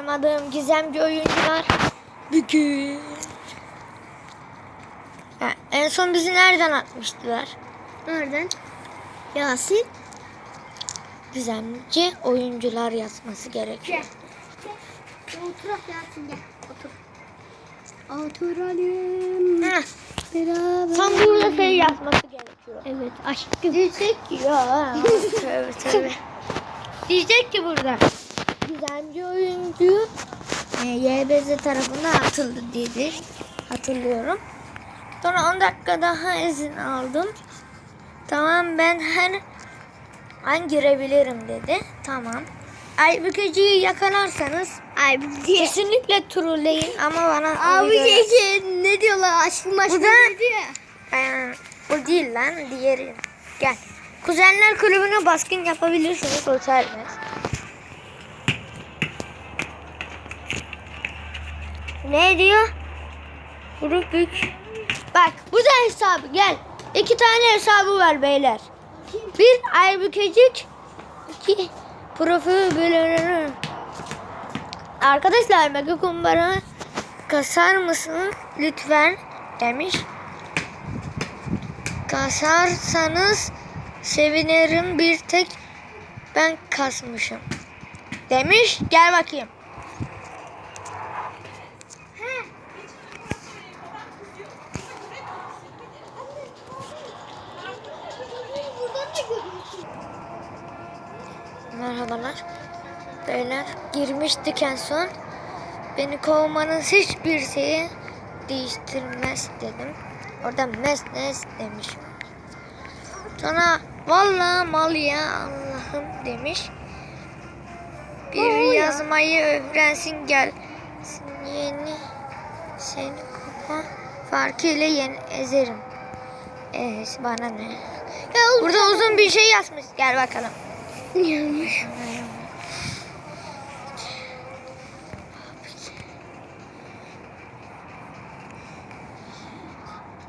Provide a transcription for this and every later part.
Tanımadığım gizemci oyuncular bugün. Ha, en son bizi nereden atmıştılar? Nereden? Yasin. Gizemci oyuncular yazması gerekiyor. Gel. Otur Yasin gel. Otur. Oturalım. Heh, Beraber. tam burada şey yazması gerekiyor. Evet aşkım. Diyecek ki ya. tövbe tövbe. Diyecek ki burada. Gizemci oyuncu e, YBZ tarafından atıldı dedi. Hatırlıyorum. Sonra 10 dakika daha izin aldım. Tamam ben her an girebilirim dedi. Tamam. Aybükeciyi yakalarsanız Ay diye. kesinlikle trolleyin ama bana gece ne diyorlar aşkım aşkım ne diyor? Ee, bu değil lan diğeri. Gel. Kuzenler kulübüne baskın yapabilirsiniz o Ne diyor? Grup büyük. Bak bu da hesabı gel. İki tane hesabı var beyler. Bir Aybükecik. iki profil bölümü. Arkadaşlar Mega Kumbara kasar mısın lütfen demiş. Kasarsanız sevinirim bir tek ben kasmışım. Demiş gel bakayım. Merhabalar. Beyler girmiştik en son. Beni kovmanız hiçbir şeyi değiştirmez dedim. Orada mes nes demiş. Sonra vallahi mal ya Allah'ım demiş. Bir yazmayı öğrensin gel. Yeni seni kupa farkıyla yeni ezerim. Evet bana ne? Burada uzun bir şey yazmış. Gel bakalım. Yanlış.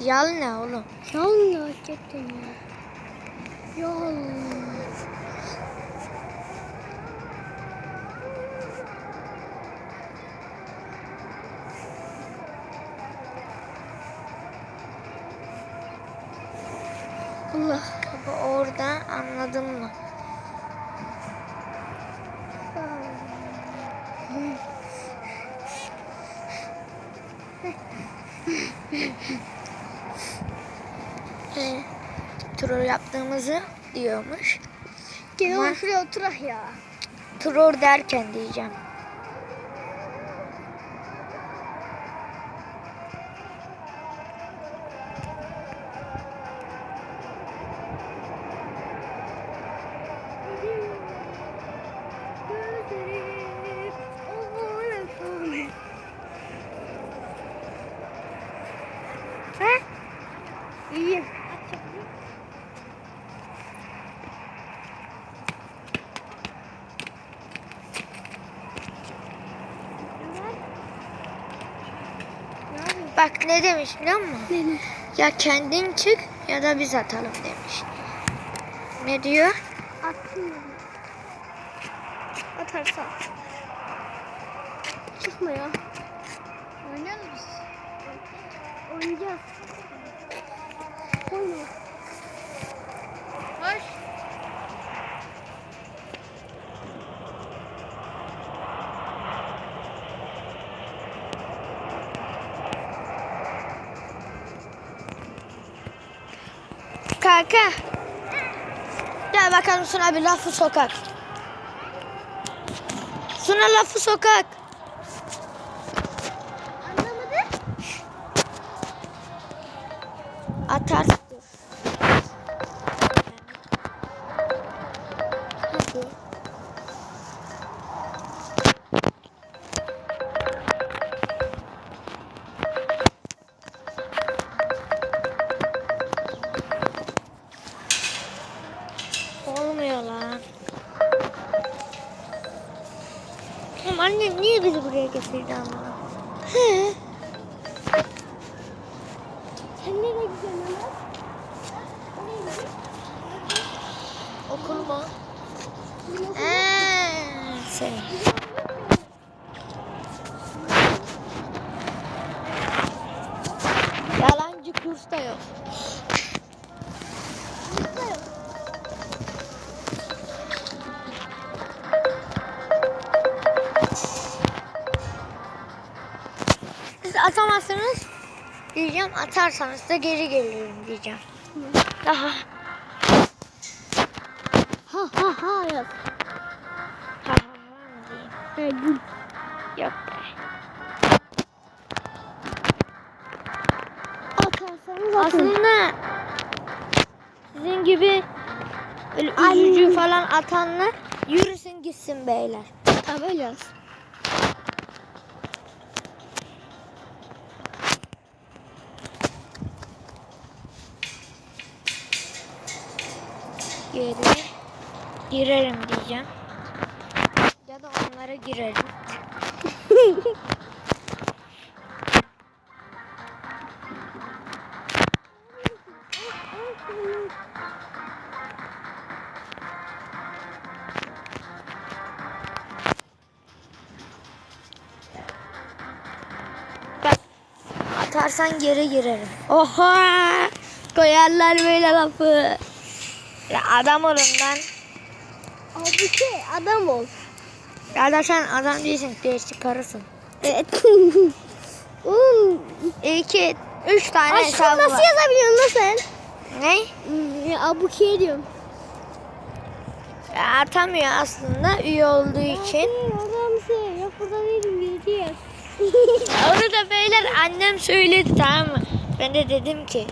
Yal ne oğlum? Yanlış gerçekten ya. Yanlış. Troll yaptığımızı diyormuş. Gel oğlum şuraya oturak ya. Troll derken diyeceğim. Ne demiş biliyor musun? Beni. Ya kendin çık ya da biz atalım demiş. Ne diyor? Attım. Atarsan. Çıkma ya. Oynayalım biz. Oynayacağız. Oyna. Kanka. Gel bakalım sana bir lafı sokak. Sana lafı sokak. Anlamadım. Atarsın. Annem niye bizi buraya getirdi ama? He. Sen nereye gidiyorsun lan? Okul mu? Eee, şey. Diyeceğim. Atarsanız da geri gelirim diyeceğim. Daha Ha ha ha yaz. ha ha ha diyeyim? Yok be. Atarsanız atın. Aslında sizin gibi böyle Ay. üzücü falan atanlar yürüsün gitsin beyler. Böyle yaz. Geri girerim diyeceğim. Ya da onlara girerim. Atarsan geri girerim. Oha! Koyarlar böyle lafı. Ya adam olun lan. Abi şey adam ol. Ya sen adam değilsin, değişik karısın. Evet. Oğlum İki, üç tane aşkım hesabı nasıl var. yazabiliyorsun lan sen? Ne? Hmm, ya abuke diyorum. Ya atamıyor aslında üye olduğu için. Adamsın. Yok burada değilim. Yaz. Onu da beyler annem söyledi tamam mı? Ben de dedim ki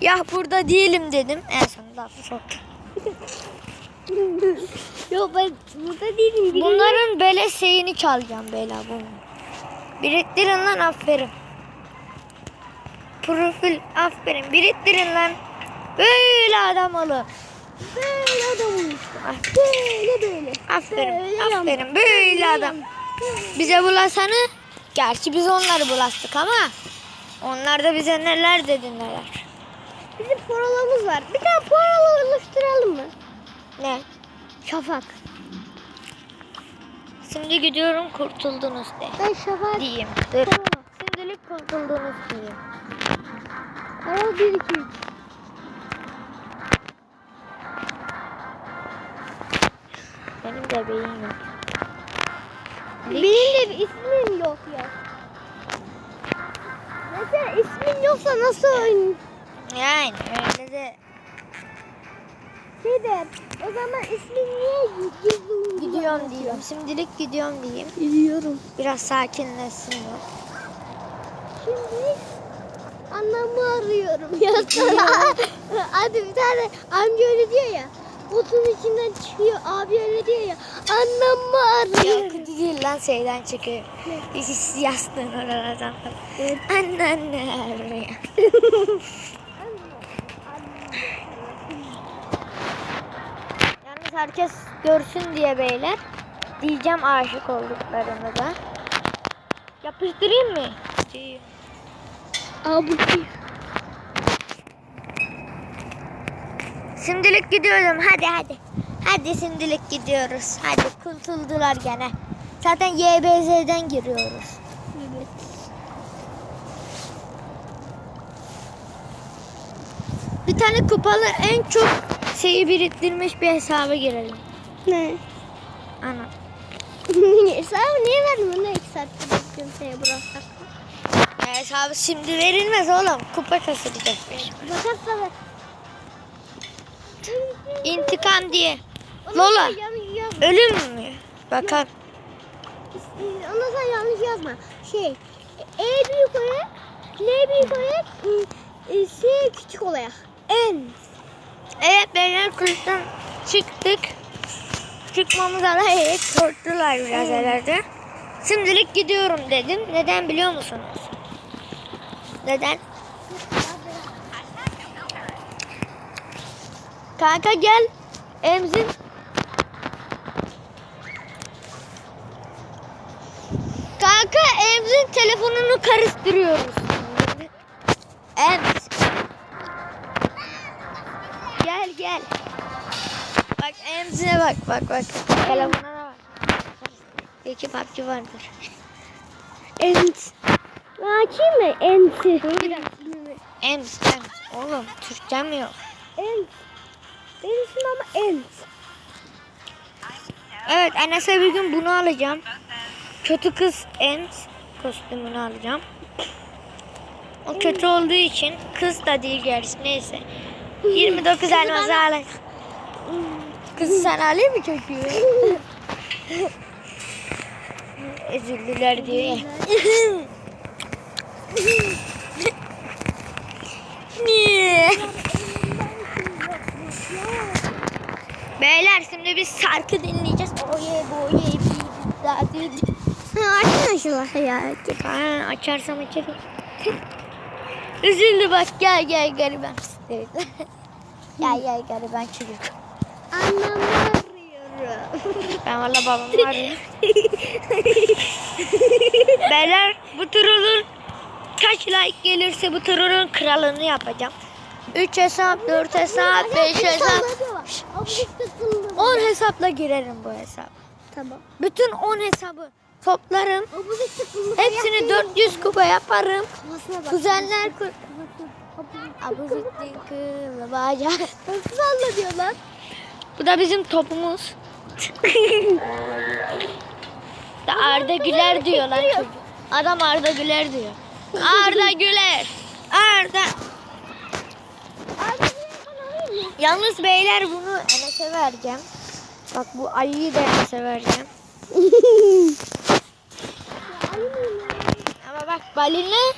ya burada değilim dedim. En son lafı soktu. Yok ben burada değilim. Bilgi Bunların böyle şeyini çalacağım beyler bunu. Biriktirin lan aferin. Profil aferin biriktirin lan. Böyle adam olun. Böyle adam olmuş. Ah, Böyle böyle. Aferin, Böyle aferin. yan- Böyle adam. Bize bulaşanı, gerçi biz onları bulaştık ama onlar da bize neler dedi neler. Bizim paralarımız var. Bir tane mı? Ne? Şafak. Şimdi gidiyorum kurtuldunuz de. Ben şafak. Diyeyim. Dur. Tamam. Şimdilik kurtuldunuz diyeyim. 1 2 3. Benim de beyin yok. Benim de bir ismim yok ya. Mesela ismin yoksa nasıl oyun? Yani öyle de Şey de o zaman ismin niye gizli gidiyorum diyeyim. Şimdilik gidiyorum diyeyim. Gidiyorum. Biraz sakinleşsin o. Şimdi anlamı arıyorum ya sana. Hadi bir tane amca öyle diyor ya. Botun içinden çıkıyor abi öyle diyor ya. Anlamı arıyorum. Yok değil lan şeyden çıkıyor. Yastığın oralardan. Anne anne arıyor. Yalnız herkes görsün diye beyler. Diyeceğim aşık olduklarını da. Yapıştırayım mı? Değil. Abi Şimdilik gidiyorum. Hadi hadi. Hadi şimdilik gidiyoruz. Hadi kurtuldular gene. Zaten YBZ'den giriyoruz. Evet. Bir tane kupalı en çok şeyi biriktirmiş bir hesaba girelim. Ne? Ana. Sen niye verdin bana iki saattir bekliyorum seni bıraksak? Ya hesabı şimdi verilmez oğlum. Kupa kasılacakmış. Bakarsa ver. İntikam diye. Lola. Ölüm mü? Bakar. Ondan sonra yanlış yazma. Şey, E büyük olarak, L büyük olarak, e, S küçük olarak. En. Evet beyler kulüpten çıktık. Çıkmamıza da evet korktular biraz herhalde. Şimdilik gidiyorum dedim. Neden biliyor musunuz? Neden? Kanka gel. Emzin. Kanka Emzin telefonunu karıştırıyoruz. Emz. Bak bak bak. Telefonuna bak. İki PUBG vardır. Ent. Açayım mı? Enti. Ems, Ems. Oğlum Türkçe mi yok? Ent. Benim ismim ama Ent. Evet Enes'e bir gün bunu alacağım. Kötü kız Ems kostümünü alacağım. O kötü olduğu için kız da değil gerçi neyse. 29 elması alın. Kız sen alayım mı çocuğu? Üzüldüler diyor ya. Niye? Beyler şimdi biz şarkı dinleyeceğiz. Oye boye bir daha Arkadaşlar ya. Ha, açarsam açarım. Üzüldü bak gel gel gariban. Gel gel gariban çocuk. Anlamı arıyorum. Ben valla babamı arıyorum. Beyler bu turun kaç like gelirse bu turun kralını yapacağım. 3 hesap, 4 hesap, 5 hesap. 10 hesapla girerim bu hesap. Tamam. Bütün 10 hesabı toplarım. Hepsini 400 kupa yaparım. Kuzenler kur... Abuzittin kılı bacağı. Nasıl salla diyorlar? Bu da bizim topumuz. da Arda Güler diyor lan çocuk. Adam Arda Güler diyor. Arda Güler. Arda. Yalnız beyler bunu Enes'e vereceğim. Bak bu ayıyı da Enes'e vereceğim. Ama bak balina.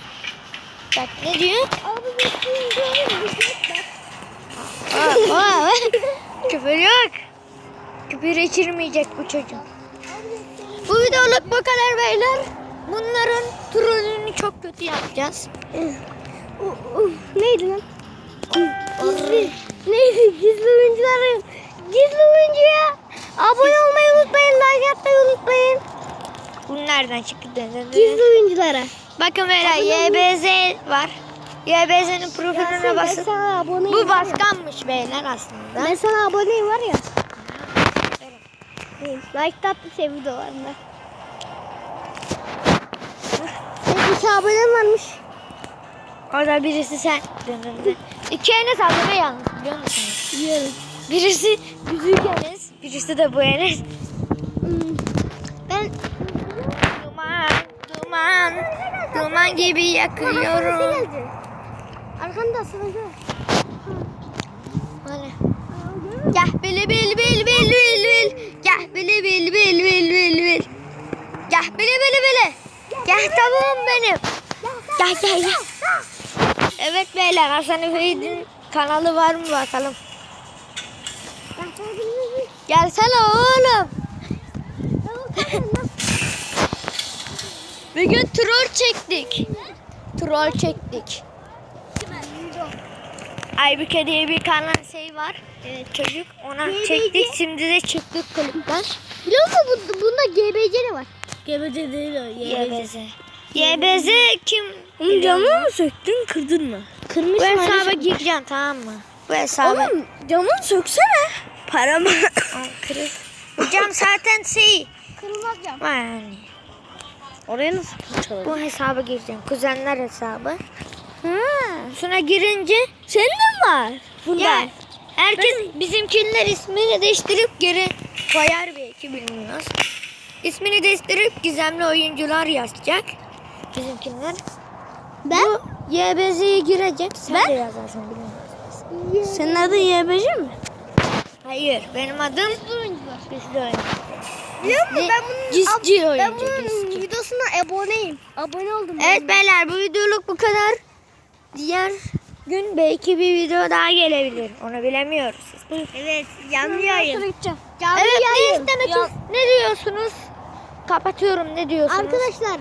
Bak ne diyor? Abi şey şey. Aa, aa, Küfür yok. Küfür içirmeyecek bu çocuk. Bu videoluk bu kadar beyler. Bunların trollünü çok kötü yapacağız. Neydi lan? Gizli. Neydi? Gizli oyuncuların. Gizli oyuncuya abone olmayı unutmayın. Like atmayı unutmayın. Bu nereden çıktı? Gizli oyunculara. Bakın beyler YBZ var. YBZ'nin profiline basın. Bu başkanmış beyler aslında. Sana aboneyim var ya. Like de attım şey videolarında. Senin iki abonen varmış. Orada birisi sen. İki Enes abone yalnız biliyor musunuz? Biliyorum. Birisi büyük Enes. Birisi de bu Enes. Hmm. Ben Duman, duman, duman gibi yakıyorum. Arkanda sırada. Hani? Gah bili bil bil bil bil bil. Gah bili bil bil bil bil bil. Gah bili bili bili. Gah tavuğum benim. Gah gah gah. Evet beyler Hasan Üfeyit'in kanalı var mı bakalım. Gelsene oğlum. Bir gün troll çektik. Troll çektik. Aybüke diye bir kanal şey var. Evet, çocuk ona GBC. çektik. Şimdi de çıktık kulüpten. Biliyor musun bu, bunda GBC de var. Gebece değil o. YBZ. YBZ kim? Oğlum camını mı söktün kırdın mı? Bu Kırmışım. hesaba gireceksin tamam mı? Bu hesaba. Oğlum camını söksene. Paramı. Kırık. Bu cam zaten şey. Kırılmaz cam. Yani. Oraya nasıl fırçaladın? Bu hesaba gireceğim. Kuzenler hesabı. Ha, şuna girince Senin mi var? Bunda. ya herkes bizimkiler ismini değiştirip geri koyar belki bilmiyoruz. İsmini değiştirip gizemli oyuncular yazacak. Bizimkiler. Ben? Bu YBZ'ye girecek. Sen de yazarsın bilmiyorum. Senin adın YBC mi? Hayır benim adım Gizli oyuncu. Biliyor musun ben bunun, ben oyuncu. bunun Gizli. videosuna aboneyim. Abone oldum. ben. Evet beyler bu videoluk bu kadar. Diğer gün belki bir video daha gelebilir. Onu bilemiyoruz. Evet canlı yayın. Evet Canlı ne yayın. istemek Ne diyorsunuz? Kapatıyorum ne diyorsunuz? Arkadaşlar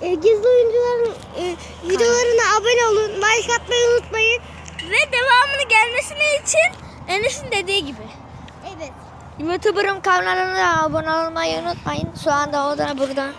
e, gizli oyuncuların e, videolarına abone olun. Like atmayı unutmayın. Ve devamını gelmesini için Enes'in dediği gibi. Evet. YouTuber'ım kanalına da abone olmayı unutmayın. Şu anda o da burada.